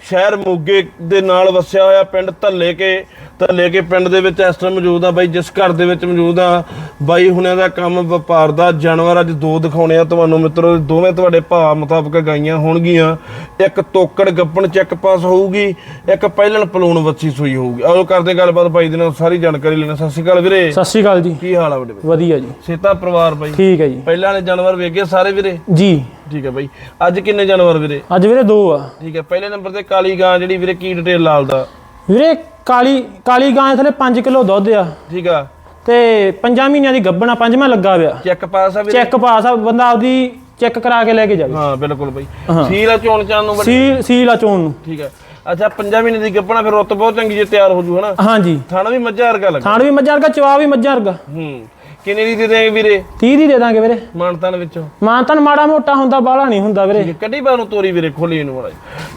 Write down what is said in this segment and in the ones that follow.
ਸ਼ਹਿਰ ਮੋਗੇ ਦੇ ਨਾਲ ਵਸਿਆ ਹੋਇਆ ਪਿੰਡ ਧੱਲੇ ਕੇ ਧੱਲੇ ਕੇ ਪਿੰਡ ਦੇ ਵਿੱਚ ਇਸ ਟਾਈਮ ਮੌਜੂਦ ਆ ਬਾਈ ਜਿਸ ਘਰ ਦੇ ਵਿੱਚ ਮੌਜੂਦ ਆ ਬਾਈ ਹੁਣਿਆਂ ਦਾ ਕੰਮ ਵਪਾਰ ਦਾ ਜਾਨਵਰ ਅੱਜ ਦੋ ਦਿਖਾਉਣੇ ਆ ਤੁਹਾਨੂੰ ਮਿੱਤਰੋ ਦੋਵੇਂ ਤੁਹਾਡੇ ਭਾਅ ਮੁਤਾਬਕ ਗਾਈਆਂ ਹੋਣਗੀਆਂ। ਇੱਕ ਤੋਕੜ ਗੱਪਣ ਚੈੱਕ ਪਾਸ ਹੋਊਗੀ ਇੱਕ ਪਹਿਲਣ ਪਲੂਣ ਵੱਛੀ ਸੂਈ ਹੋਊਗੀ। ਆਓ ਕਰਦੇ ਗੱਲਬਾਤ ਬਾਈ ਦੇ ਨਾਲ ਸਾਰੀ ਜਾਣਕਾਰੀ ਲੈਣਾ ਸਤਿ ਸ਼੍ਰੀ ਅਕਾਲ ਵੀਰੇ। ਸਤਿ ਸ਼੍ਰੀ ਅਕਾਲ ਜੀ। ਕੀ ਹਾਲ ਆ ਵੱਡੇ ਵੀਰੇ ਵਧੀਆ ਜੀ। ਸੇਤਾ ਪਰਿਵਾਰ ਬਾਈ। ਠੀਕ ਹੈ ਜੀ। ਪਹਿਲਾਂ ਵਾਲੇ ਜਾਨਵਰ ਵੇਖੇ ਸਾਰੇ ਵੀਰੇ? ਜੀ। ਠੀਕ ਹੈ ਬਾਈ। ਅੱਜ ਕਿੰਨੇ ਜਾਨਵਰ ਵੀਰੇ? ਅੱਜ ਵੀਰੇ ਦੋ ਆ। ਠੀਕ ਹੈ ਪਹਿਲੇ ਨੰਬਰ ਤੇ ਕਾਲੀ ਗਾਂ ਜਿਹੜੀ ਵੀਰੇ ਕੀ ਡਿਟੇਲ ਲਾਲ ਦਾ ਵੀਰੇ ਕਾਲੀ ਕਾਲੀ ਗਾਂ ਥਲੇ 5 ਕਿਲੋ ਦੁੱਧ ਆ। ਠੀਕ ਆ। ਤੇ 5 ਮਹੀਨਿਆਂ ਦੀ ਗੱਭਣਾ ਪੰਜਵਾਂ ਲੱਗਾ ਪਿਆ ਚੈੱਕ ਪਾਸ ਆ ਵੀਰੇ? ਚੈੱਕ ਪਾਸ ਆ ਬੰਦਾ ਆਪਦੀ ਚੈੱਕ ਕਰਾ ਕੇ ਲੈ ਕੇ ਜਾਵੇ। ਹਾਂ ਬਿਲਕੁਲ ਬਾਈ। ਸੀਲ ਆ ਚੋਣ ਚਾਣ ਨੂੰ ਸੀਲ ਸੀਲ ਆ ਚੋਣ ਨੂੰ। ਠੀਕ ਹੈ ਅੱਛਾ ਪੰਜਾਂ ਮਹੀਨੇ ਦੀ ਗੱਪਣਾ ਫਿਰ ਰੁੱਤ ਬਹੁਤ ਚੰਗੀ ਜੇ ਤਿਆਰ ਹੋ ਜੂ ਹਨਾ? ਹਾਂਜੀ। ਥਾਣਾ ਵੀ ਮੱਝਾਂ ਵਰਗਾ ਲੱਗਾ। ਥਾਣ ਵੀ ਮੱਝਾਂ ਵਰਗਾ ਚਵਾ ਵੀ ਮੱਝਾਂ ਵਰਗਾ। ਹੂੰ। ਕਿੰਨੇ ਦੀ ਦੇ ਦੇਂਗੇ ਵੀਰੇ? 30 ਦੀ ਦੇ ਦਾਂਗੇ ਵੀਰੇ। ਮਾਨਤਾਨ ਵਿੱਚੋਂ। ਮਾਂ ਤਾਂ ਮਾੜਾ ਮੋਟਾ ਹੁੰਦਾ ਬਾਹਲਾ ਨਹੀਂ ਹੁੰਦਾ ਵੀਰੇ। ਕੱਢੀ ਬਾਹਰ ਨੂੰ ਤੋਰੀ ਵੀਰੇ ਖੋਲੀ ਇਹਨੂੰ ਮਾੜਾ।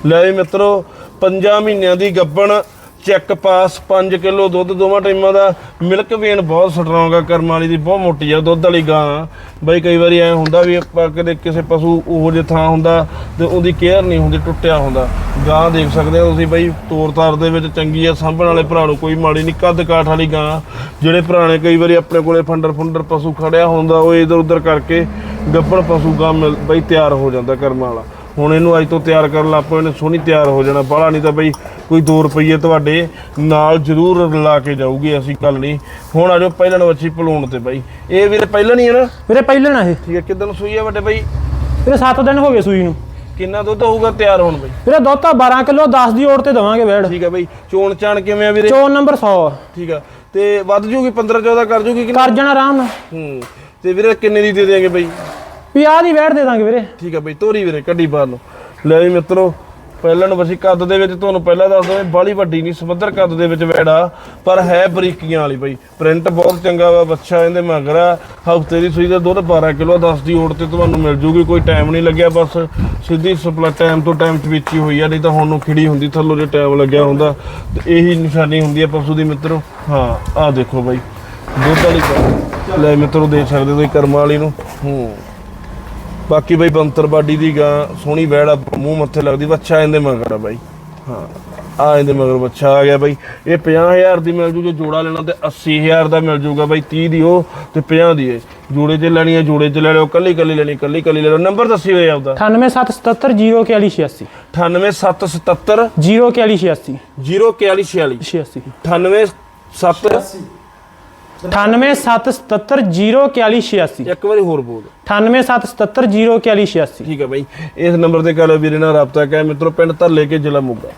ਲੈ ਮਿੱਤਰੋ ਪੰਜਾਂ ਮਹੀਨਿਆਂ ਦੀ ਗੱਬਣ ਚੈੱਕ ਪਾਸ 5 ਕਿਲੋ ਦੁੱਧ, ਦੋਵਾਂ ਟਾਈਮਾਂ ਦਾ ਮਿਲਕ ਵੇਨ ਬਹੁਤ ਸਟਰੋਂਗ ਆ, ਕਰਮ ਵਾਲੀ ਦੀ ਬਹੁਤ ਮੋਟੀ ਆ, ਦੁੱਧ ਵਾਲੀ ਗਾਂ ਆ। ਬਈ ਕਈ ਵਾਰੀ ਐ ਹੁੰਦਾ ਵੀ ਆਪਾਂ ਕਦੇ ਕਿਸੇ ਪਸ਼ੂ ਉਹੋ ਜਿਹੇ ਥਾਂ ਹੁੰਦਾ ਤੇ ਉਹਦੀ ਕੇਅਰ ਨਹੀਂ ਹੁੰਦੀ, ਟੁੱਟਿਆ ਹੁੰਦਾ। ਗਾਂ ਦੇਖ ਸਕਦੇ ਹੋ ਤੁਸੀਂ ਬਈ, ਤੋਰ ਤਾਰ ਦੇ ਵਿੱਚ ਚੰਗੀ ਆ, ਸਾਂਭਣ ਵਾਲੇ ਭਰਾ ਨੂੰ ਕੋਈ ਮਾੜੀ ਨਹੀਂ ਕੱਦ ਕਾਠ ਵਾਲੀ ਗਾਂ ਜਿਹੜੇ ਭਰਾ ਨੇ ਕਈ ਵਾਰੀ ਆਪਣੇ ਕੋਲੇ ਫੰਡਰ ਫੁੰਡਰ ਪਸ਼ੂ ਖੜਿਆ ਹੁੰਦਾ, ਉਹ ਇਧਰ ਉਧਰ ਕਰਕੇ ਗੱਬਣ ਪਸ਼ੂ ਗਾਂ ਮਿਲ, ਬਈ ਤਿਆਰ ਹੋ ਜਾਂਦਾ ਕਰਮ ਵਾਲਾ। ਹੁਣ ਇਹਨੂੰ ਅੱਜ ਤੋਂ ਤਿਆਰ ਕਰਨ ਲੱਗ ਇਹਨੇ ਸੋਹਣੀ ਤਿਆਰ ਹੋ ਜਾਣਾ। ਬਾਹਲਾ ਨਹੀਂ ਤਾਂ ਬਈ ਕੋਈ 2 ਰੁਪਏ ਤੁਹਾਡੇ ਨਾਲ ਜ਼ਰੂਰ ਲਾ ਕੇ ਜਾਊਗੀ ਅਸੀਂ ਕੱਲ ਨਹੀਂ। ਹੁਣ ਆ ਜਾਓ ਪਹਿਲਾਂ ਵੱਛੀ ਪਲੂਣ ਤੇ ਬਈ। ਇਹ ਵੀਰੇ ਪਹਿਲਾਂ ਨਹੀਂ ਹੈ ਨਾ? ਵੀਰੇ ਪਹਿਲਣ ਆ ਇਹ। ਠੀਕ ਹੈ ਕਿਦਾਂ ਸੂਈ ਹੈ ਵੱਡੇ ਬਈ? ਵੀਰੇ 7 ਦਿਨ ਹੋ ਗਏ ਸੂਈ ਨੂੰ। ਕਿੰਨਾ ਦੁੱਧ ਹੋਊਗਾ ਤਿਆਰ ਹੋਣ ਬਈ? ਵੀਰੇ ਦੁੱਧ ਤਾਂ 12 ਕਿਲੋ 10 ਦੀ ਓੜ ਤੇ ਦਵਾਂਗੇ ਵੇੜ ਠੀਕ ਹੈ ਬਈ ਚੋਣ ਚਾਣ ਕਿਵੇਂ ਆ ਵੀਰੇ? ਚੋਣ ਨੰਬਰ 100 ਆ। ਠੀਕ ਆ ਤੇ ਵੱਧ ਜੂਗੀ 15 14 ਕਰ ਜੂਗੀ ਕਿ ਕਰ ਜਾਣਾ ਆਰਾਮ ਨਾਲ। ਹੂੰ ਤੇ ਵੀਰੇ ਕਿੰਨੇ ਦੀ ਦੇ ਦੇਂਗੇ ਬਈ? ਵੀ ਆਹ ਦੀ ਵੇੜ ਦੇ ਦਾਂਗੇ ਵੀਰੇ। ਠੀਕ ਆ ਬਈ, ਤੋਰੀ ਵੀਰੇ, ਕੱਢੀ ਬਾਹਰ ਨੂੰ। ਲੈ ਵੀ ਮਿੱਤਰੋ, ਪਹਿਲਾਂ ਨੂੰ ਵਸੀ ਕੱਦ ਦੇ ਵਿੱਚ, ਤੁਹਾਨੂੰ ਪਹਿਲਾਂ ਦੱਸ ਦਵਾਂ ਬਾਲੀ ਵੱਡੀ ਨਹੀਂ, ਸਮੁੰਦਰ ਕੱਦ ਦੇ ਵਿੱਚ ਵੈੜਾ ਪਰ ਹੈ ਬਰੀਕੀਆਂ ਵਾਲੀ ਬਈ। ਪ੍ਰਿੰਟ ਬਹੁਤ ਚੰਗਾ ਵਾ, ਬੱਚਾ ਇਹਦੇ ਮਗਰ ਆ। ਹਫ਼ਤੇ ਦੀ ਸੂਈ ਦਾ ਦੁੱਧ 12 ਕਿਲੋ 10 ਦੀ ਓੜ ਤੇ ਤੁਹਾਨੂੰ ਮਿਲ ਜੂਗੀ, ਕੋਈ ਟਾਈਮ ਨਹੀਂ ਲੱਗਿਆ, ਬਸ ਸਿੱਧੀ ਸਪਲਾਈ ਟਾਈਮ ਤੋਂ ਟਾਈਮ ਚ ਵਿੱਚ ਹੋਈ ਆ, ਨਹੀਂ ਤਾਂ ਹੁਣ ਨੂੰ ਖਿੜੀ ਹੁੰਦੀ, ਥੱਲੋਂ ਜੇ ਟਾਈਮ ਲੱਗਿਆ ਹੁੰਦਾ, ਤੇ ਇਹੀ ਨਿਸ਼ਾਨੀ ਹੁੰਦੀ ਆ ਪਸ਼ੂ ਦੀ ਮਿੱਤਰੋ। ਹਾਂ, ਆਹ ਦੇਖੋ ਬਾਈ, ਦੁੱਧ ਵਾਲੀ ਗਾਂ। ਲੈ ਮਿੱਤਰੋ, ਦੇਖ ਸਕਦੇ ਹੋ ਤੁਸੀਂ ਕਰਮਾਂ ਵਾਲੀ ਨੂੰ। ਹੂੰ। ਬਾਕੀ ਬਈ ਬੰਤਰ ਬਾਡੀ ਦੀ ਗਾਂ ਸੋਹਣੀ ਵੈੜ ਆ ਮੂੰਹ ਮੱਥੇ ਲੱਗਦੀ ਬੱਚਾ ਇਹਦੇ ਮਗਰ ਆ ਬਾਈ। ਹਾਂ ਆ ਇਹਦੇ ਮਗਰ ਬੱਚਾ ਆ ਗਿਆ ਬਾਈ। ਇਹ 50000 ਦੀ ਮਿਲ ਜੂ ਜੇ ਜੋੜਾ ਲੈਣਾ ਤੇ 80000 ਦਾ ਮਿਲ ਜੂਗਾ ਬਾਈ 30 ਦੀ ਉਹ ਤੇ 50 ਦੀ ਇਹ। ਜੋੜੇ 'ਚ ਲੈਣੀ ਹੈ ਜੋੜੇ 'ਚ ਲੈ ਲਿਓ ਕੱਲੀ ਕੱਲੀ ਲੈਣੀ ਕੱਲੀ ਕੱਲੀ ਲੈ ਲਓ। ਨੰਬਰ ਦੱਸੀ ਹੋਏ ਆਪਦਾ। 98777 98777 04186 04146 86 987 98777 04186 ਇੱਕ ਵਾਰੀ ਹੋਰ ਬੋਲ। 98777 04186 ਠੀਕ ਹੈ ਬਾਈ ਇਸ ਨੰਬਰ ਤੇ ਕਰ ਵੀਰੇ ਨਾਲ ਰਾਬਤਾ ਕਰ ਮਿੱਤਰੋ ਪਿੰਡ ਧਰਲੇ ਕੇ ਜ਼ਿਲ੍ਹਾ ਮੋਗਾ।